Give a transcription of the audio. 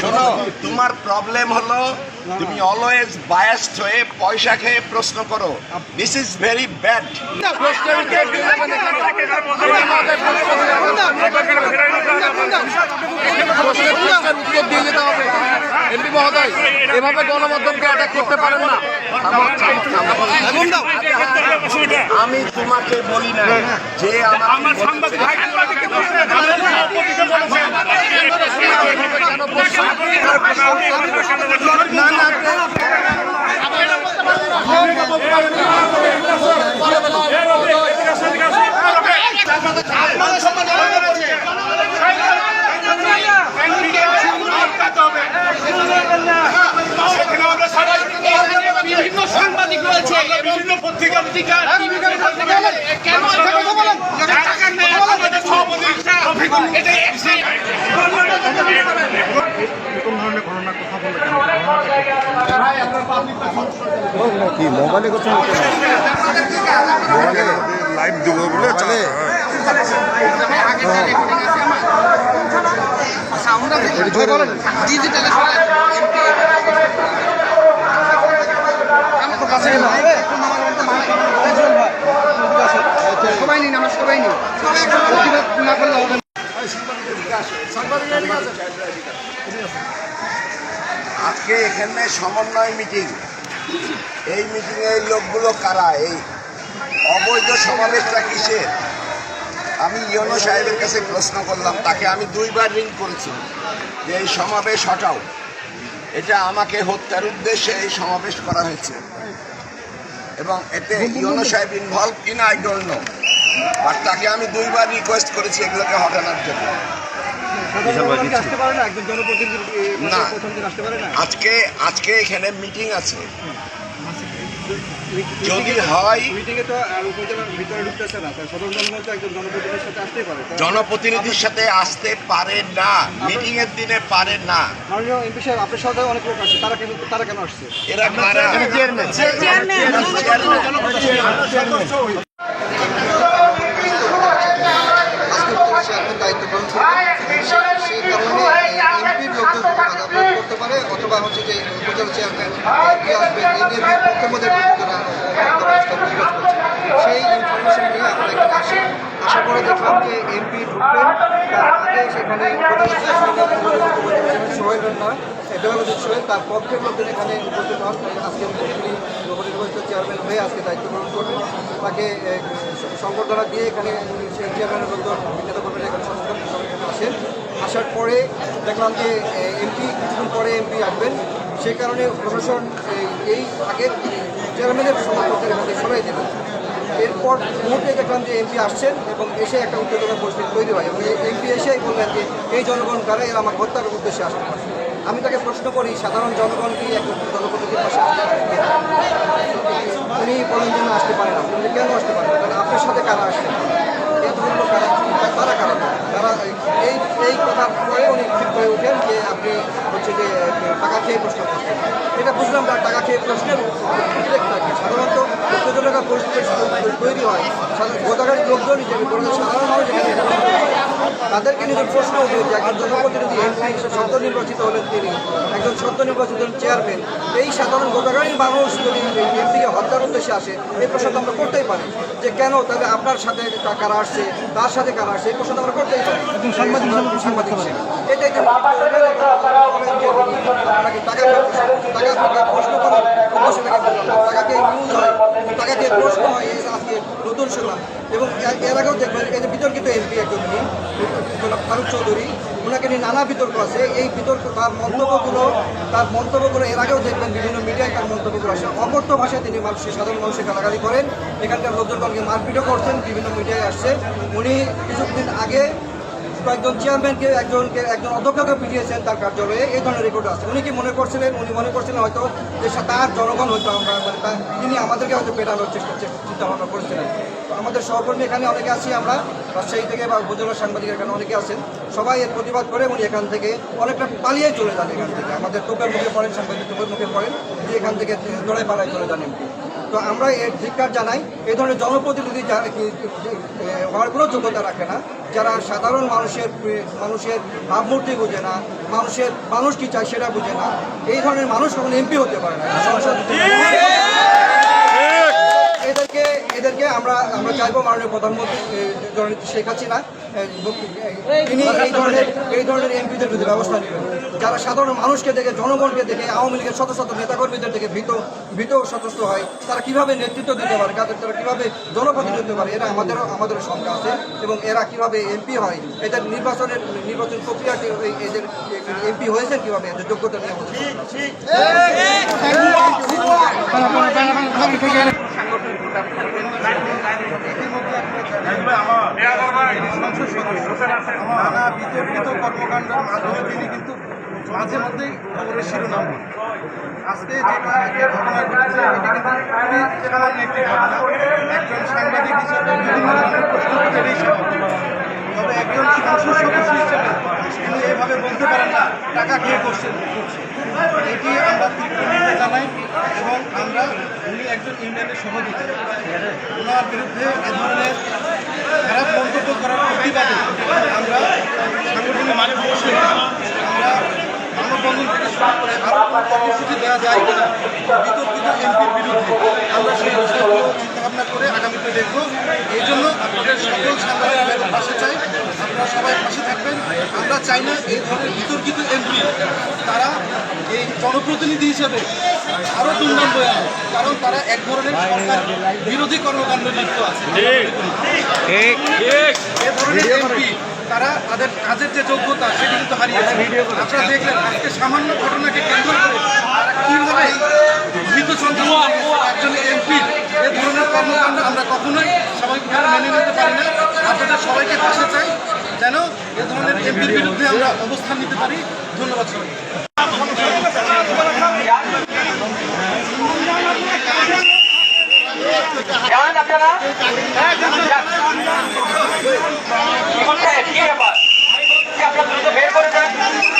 শোনো তোমার প্রবলেম হলো তুমি অলওয়েজ বায়াসড হয়ে পয়সা খেয়ে প্রশ্ন করো। দিস ইজ ভেরি ব্যাড উত্তর দিয়ে যেতে হবে এমপি মহোদয় এভাবে গণমাধ্যমকে অ্যাটাক করতে পারেন না। আমি তোমাকে বলি না যে আমার না না বিভিন্ন সাংবাদিক রয়েছে বিভিন্ন পত্রিকা পত্রিকা কেন এখানে কথা বলেন টাকা নেই আমাদের সভাপতি এটা কি মোবাইলে কথা লাইভ দেবো বলে মোবাইলে ডিজিটালে সবাই নিন আমরা সবাই নিই প্রতিবাদ না করলে হবে না। আজকে এখানে সমন্বয় মিটিং। এই মিটিংয়ে এই লোকগুলো কারা? এই অবৈধ সমাবেশটা কিসের? আমি ইয়নো সাহেবের কাছে প্রশ্ন করলাম, তাকে আমি দুইবার রিং করেছি যে এই সমাবেশ হটাও। এটা আমাকে হত্যার উদ্দেশ্যে এই সমাবেশ করা হয়েছে। এবং এতে ইয়নো সাহেব ইনভলভ কিনা আই ডোন্ট নো আর তাকে আমি দুইবার রিকোয়েস্ট করেছি এগুলোকে হটানোর জন্য। আসতে পারে না? একজন জনপ্রতিনিধি না। প্রথম দিন আসতে পারে না? আজকে আজকে এখানে মিটিং আছে। যদি হয় মিটিংয়ে তো ভিতরে ঢুকতেছে না। তাই সদর জনগণ জনপ্রতিনিধির সাথে জনপ্রতিনিধির সাথে আসতে পারে না। মিটিং এর দিনে পারে না। আপনার সাথে অনেক লোক আসছে। তারা কেন তারা কেন আসছে? এরা চেয়ারম্যান দায়িত্ব করতে পারে অথবা হচ্ছে যে উপজেলা চেয়ারম্যান এমপি আসবেন, এই নিয়ে করছে, সেই ইনফরমেশন নিয়ে আমরা এখানে আসি আসার পরে দেখলাম যে এমপি ঢুকবেন তার আগে সেখানে উপজেলা চেয়ারম্যান সোহেল নয় বেলালুদ্দিন সোহেল তার পক্ষের লোকজন এখানে উপস্থিত হন। আজকে তিনি নবনির্বাচিত চেয়ারম্যান হয়ে আজকে দায়িত্ব গ্রহণ করবেন। তাকে সংবর্ধনা দিয়ে এখানে সেই চেয়ারম্যানের লোকজন নেতা কর্মীরা এখানে সংবর্ধনা আসেন। আসার পরে দেখলাম যে এমপি কিছুদিন পরে এমপি আসবেন। সেই কারণে প্রশাসন এই- আগের চেয়ারম্যানের সমর্থকদের এখানে সরাই দেবেন এরপর মুহূর্তে দেখলাম যে এমপি আসছেন এবং এসে একটা উত্তেজনা পরিস্থিতি তৈরি হয় এবং এমপি এসেই বললেন যে, এই জনগণ কারা? এরা আমার হত্যার উদ্দেশ্যে আসতে পারে আমি তাকে প্রশ্ন করি, সাধারণ জনগণ কি একজন জনপ্রতিনিধির পাশে? উনি বলেন যে আসতে পারে না। কেন আসতে পারে না? আপনার সাথে কারা আসছে এতগুলো লোক কারা তারা কারা তারা এই এই কথার পরে উনি ঠিক হয়ে ওঠেন যে আপনি হচ্ছে যে টাকা খেয়ে প্রশ্ন এটা বুঝলাম না টাকা খেয়ে প্রশ্নের থাকে সাধারণত উত্তেজনকা পরিস্থিতি তৈরি হয়। গোদাগাড়ি লোকজন হিসেবে কোনো সাধারণ তাদেরকে নিজের প্রশ্ন উঠে যে একজন জনপ্রতিনিধি এমপি সদ্য নির্বাচিত হলেন তিনি একজন সদ্য নির্বাচিত হলেন চেয়ারম্যান এই সাধারণ গোদাগাড়ির মানুষ যদি এমপিকে হত্যার উদ্দেশ্যে আসে এই প্রশ্ন তো আমরা করতেই পারি যে কেন তবে আপনার সাথে কারা আসছে তার সাথে কারা আসছে এই প্রশ্ন তো আমরা করতেই পারি সাংবাদিক সাংবাদিক হিসেবে এটাই টাকা টাকা প্রশ্ন করেন। টাকাকে ইউজ হয় টাকাকে প্রশ্ন হয় নতুন এবং এর আগেও দেখবেন, এই যে বিতর্কিত এমপি একজন উনি ফারুক চৌধুরী ওনাকে নিয়ে নানা বিতর্ক আছে। এই বিতর্ক, তার মন্তব্যগুলো তার মন্তব্যগুলো এর আগেও দেখবেন, বিভিন্ন মিডিয়ায় তার মন্তব্যগুলো আসে। অকথ্য ভাষায় তিনি মানুষের সাধারণ মানুষের গালাগালি করেন। এখানকার লোকজনকে মারপিটও করছেন, বিভিন্ন মিডিয়ায় আসছে। উনি কিছুদিন আগে কয়েকজন চেয়ারম্যানকে একজনকে, একজন অধ্যক্ষকে পিটিয়েছেন তার কার্যালয়ে। এই ধরনের রেকর্ড আছে উনি কি মনে করছিলেন? উনি মনে করছিলেন হয়তো যে তার জনগণ হয়তো আমরা মানে তা- তিনি আমাদেরকে হয়তো পেটানোর চেষ্টা চিন্তা ভাবনা করছিলেন। আমাদের সহকর্মী এখানে অনেকে আছি আমরা, রাজশাহী থেকে বা উপজেলার সাংবাদিক এখানে অনেকে আছেন। সবাই এর প্রতিবাদ করে উনি এখান থেকে অনেকটা পালিয়ে চলে যান এখান থেকে। আমাদের টোকের মুখে পড়েন, সাংবাদিক টোকের মুখে পড়েন যে এখান থেকে দড়াই পালায় চলে যান তো আমরা এর ধিকার জানাই, এই ধরনের জনপ্রতিনিধি যা- কি- কি- হওয়ার কোনো যোগ্যতা রাখে না। যারা সাধারণ মানুষের মানুষের ভাবমূর্তি বোঝে না, মানুষের মানুষ কি চায় সেটা বোঝে না। এই ধরনের মানুষ কখনো এমপি হতে পারে না এদেরকে এদেরকে আমরা আমরা চাইব মাননীয় প্রধানমন্ত্রী শেখ হাসিনা তিনি এই ধরনের এই ধরনের এমপিদের বিরুদ্ধে ব্যবস্থা নেবেন। যারা সাধারণ মানুষকে দেখে জনগণকে দেখে আওয়ামী লীগের শত শত নেতাকর্মীদের দেখে ভীত ভীত সচেষ্ট হয় তারা কীভাবে নেতৃত্ব দিতে পারে তাদের তারা কীভাবে জনপ্রতিনিধি হতে পারে এরা আমাদেরও আমাদের শঙ্কা আছে এবং এরা কীভাবে এমপি হয় এদের নির্বাচনের নির্বাচন প্রক্রিয়াটি এদের এমপি হয়েছেন কীভাবে এদের যোগ্যতা নিয়ে। নানা বিতর্কিত কর্মকাণ্ডের মাধ্যমে তিনি কিন্তু মাঝে মধ্যেই খবরের শিরোনাম। আজকে যে যে ঘটনা ঘটেছে এটি কিন্তু খুবই সামান্য একটি ঘটনা একজন সাংবাদিক হিসেবে বিভিন্ন ধরনের প্রশ্ন উঠেই স্বাভাবিক। তবে একজন সংসদ সদস্য হিসেবে তিনি এভাবে বলতে পারেন না, টাকা কে করছে এটি আমরা তীব্র জানাই এবং আমরা উনি একজন ইউনিয়নের সভাপতি ওনার বিরুদ্ধে এ ধরনের খারাপ মন্তব্য করার প্রতিবাদে আমরা সাংগঠনিক মানে আমরা মানববন্ধন থেকে শুরু করে আরও কর্মসূচি দেওয়া যায় কিনা বিতর্কিত এমপির বিরুদ্ধে আমরা সেই বিষয়গুলো চিন্তাভাবনা করে আগামীতে দেখব এই জন্য আপনাদের সকল সাংবাদিকদের পাশে চাই আপনারা সবাই পাশে থাকবেন আমরা চাই না এই ধরনের বিতর্কিত এমপি তারা এই জনপ্রতিনিধি হিসেবে আরও দুর্নাম বয়ে আনে কারণ তারা এক ধরনের সরকার বিরোধী কর্মকাণ্ডে লিপ্ত আছে এ ধরনের এমপি তারা তাদের কাজের যে যোগ্যতা, সেটি কিন্তু হারিয়েছে। আপনারা দেখলেন, আজকে সামান্য ঘটনাকে কেন্দ্র করে কীভাবে মৃত একজন এমপি এ ধরনের কর্মকাণ্ড আমরা কখনোই স্বাভাবিকভাবে মেনে নিতে পারি না। আপনাদের সবাইকে পাশে চাই, যেন এ ধরনের এমপির বিরুদ্ধে আমরা অবস্থান নিতে পারি। ধন্যবাদ সবাই ध्यान आपल्याला आपल्या तुमचं भेट करून